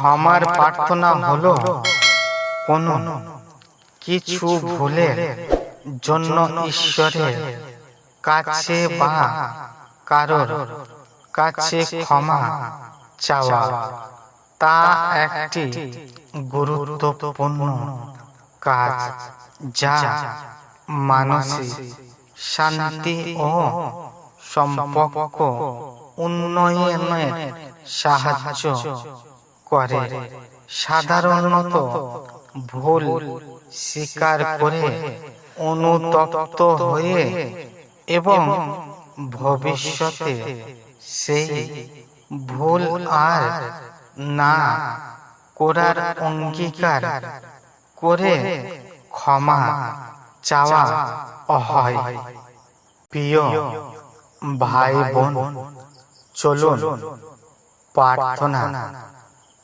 ক্ষমার প্রার্থনা হলো কোন কিছু ভুলের জন্য ঈশ্বরের কাছে বা কারোর কাছে ক্ষমা চাওয়া। তা একটি গুরুত্বপূর্ণ কাজ যা মানসিক শান্তি ও সম্পর্ক উন্নয়নের সাহায্য। করে সাধারণত ভুল স্বীকার করে অনুতপ্ত হয়ে এবং ভবিষ্যতে সেই ভুল আর না করার অঙ্গীকার করে ক্ষমা চাওয়া হয় প্রিয় ভাই বোন, চলুন প্রার্থনা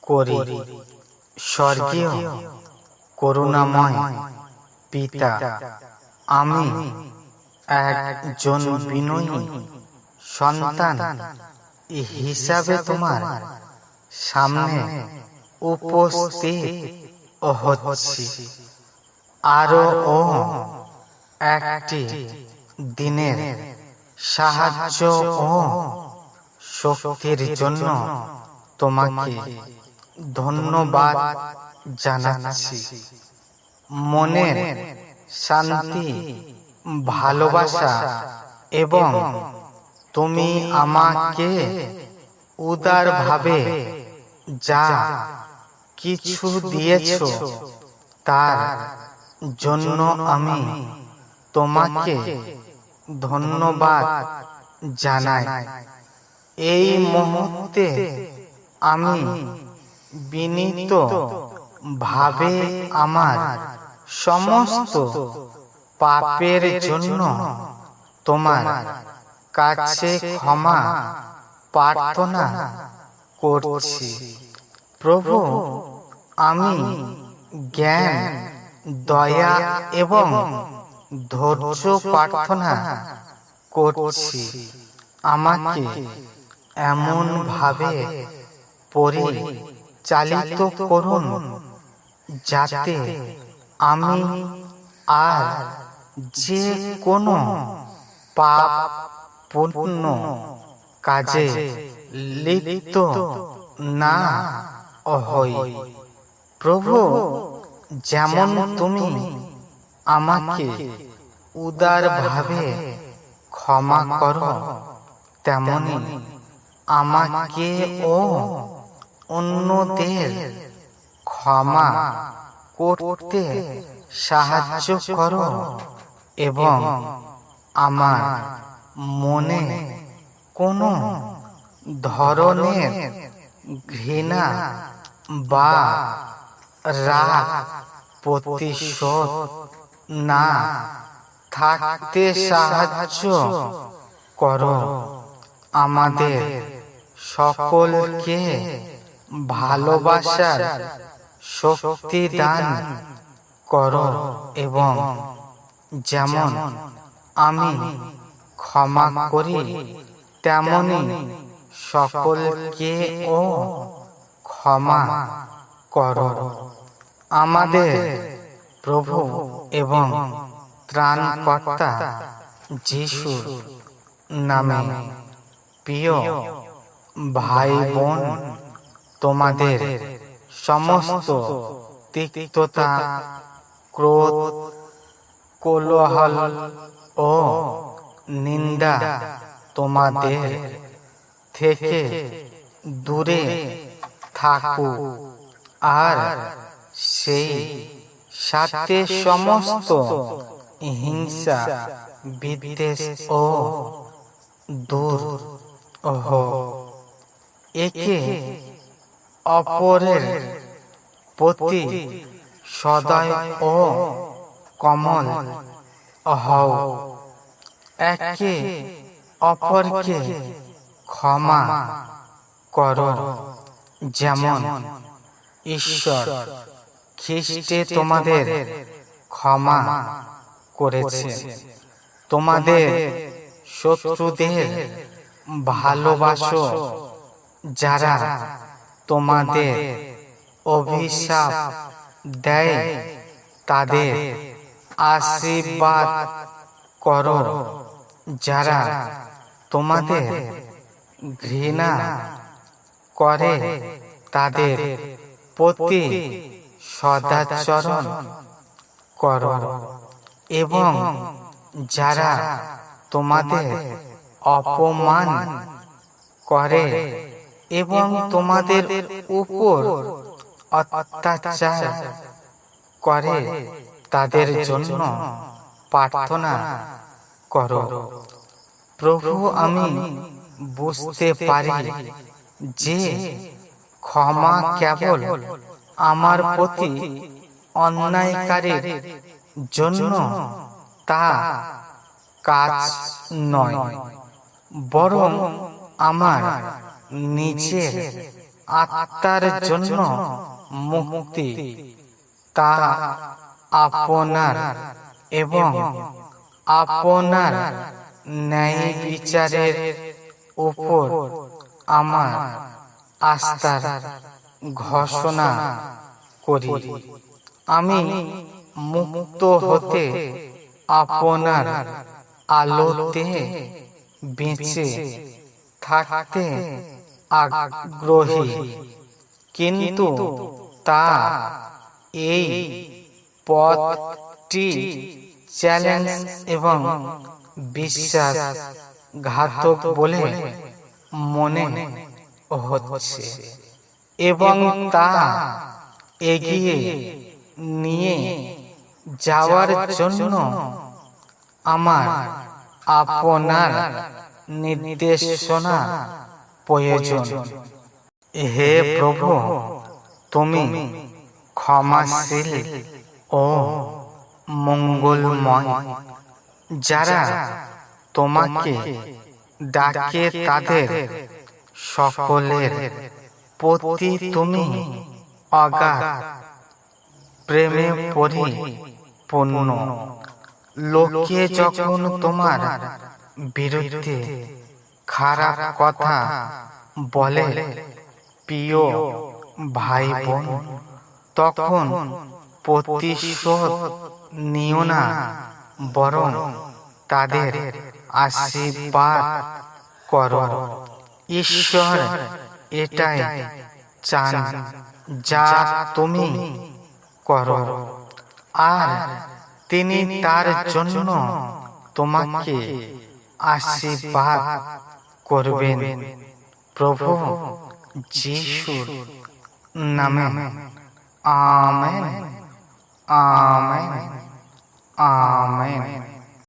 করি। স্বর্গীয়, করুণাময় পিতা, আমি একজন বিনয়ী সন্তান। হিসাবে তোমার সামনে উপস্থিত হচ্ছি। আরও ও একটি দিনের সাহায্য ও শক্তির জন্য তোমাকে ধন্যবাদ জানাচ্ছি। মনের শান্তি, ভালোবাসা এবং তুমি আমাকে উদারভাবে যা কিছু দিয়েছ তার জন্য আমি তোমাকে ধন্যবাদ জানাই। এই মুহূর্তে আমি বিনীত ভাবে আমার সমস্ত পাপের জন্য তোমার কাছে ক্ষমা প্রার্থনা করছি। প্রভু, আমি জ্ঞান, দয়া এবং ধৈর্য প্রার্থনা করছি। আমাকে এমন ভাবে পরিচালিত করুন যাতে আমি আর যে কোনো পাপ পূর্ণ কাজে লিপ্ত না হই প্রভু যেমন তুমি আমাকে উদারভাবে ক্ষমা করো তেমনি আমাকে ও অন্যদের ক্ষমা করতে সাহায্য করো এবং আমার মনে কোনো ধরনের ঘৃণা বা রাগ, প্রতিশোধ না থাকতে সাহায্য করো। আমাদের সকলকে ভালোবাসার শক্তি দান করো এবং যেমন আমি ক্ষমা করি, তেমনি সকলকে ও ক্ষমা করো। আমাদের প্রভু এবং ত্রাণকর্তা যিশুর নামে প্রিয় ভাই বোন তোমাদের সমস্ত তিক্ততা, ক্রোধ, কোলাহল ও নিন্দা তোমাদের থেকে দূরে থাকুক। আর সেই সাথে সমস্ত হিংসা, বিদ্বেষ ও দূর ওহ একে অপরের প্রতি সদয় ও কমল হও। একে অপরকে ক্ষমা করো। যেমন ঈশ্বর খ্রিস্টে তোমাদের ক্ষমা করেছে। তোমাদের শত্রুদের ভালোবাসো যারা তোমাদের অভিশাপ দেয়, তাদের আশীর্বাদ করো। যারা তোমাদের ঘৃণা করে, তাদের প্রতি সদাচরণ করো। এবং যারা তোমাদের অপমান করে এবং তোমাদের উপর অত্যাচার করে তাদের জন্য প্রার্থনা করো। প্রভু আমি বুঝতে পারি যে ক্ষমা কেবল আমার প্রতি অন্যায়কারীর জন্য তা কাজ নয়। বরং আমার নিজের আত্মার জন্য মুক্তি তা আপনার এবং আপনার ন্যায় বিচারের উপর আমার আস্থার ঘোষণা করি। আমি মুক্ত হতে আপনার আলোতে বেঁচে থাকতে আগ্রহী। কিন্তু তা এই পথটি চ্যালেঞ্জ এবং বিশ্বাস ঘাতক বলে মনে হচ্ছে এবং তা এগিয়ে নিয়ে যাওয়ার জন্য আমার আপনার নির্দেশনা প্রয়োজন। হে প্রভু, তুমি ক্ষমাশীল ও মঙ্গলময়, যারা তোমাকে ডাকে তাদের সকলের প্রতি তুমি অগাধ প্রেমে পরিপূর্ণ। লোকে যখন তোমার বিরুদ্ধে খারাপ কথা বলে প্রিয় ভাই বোন তখন প্রতিশোধ নিও না, বরং তাদের আশীর্বাদ করো। ঈশ্বর এটাই চান যা তুমি করো। আর তিনি তার জন্য তোমাকে আশীর্বাদ করবেন। প্রভু যিশুর নামে। আমেন। আমেন। আমেন।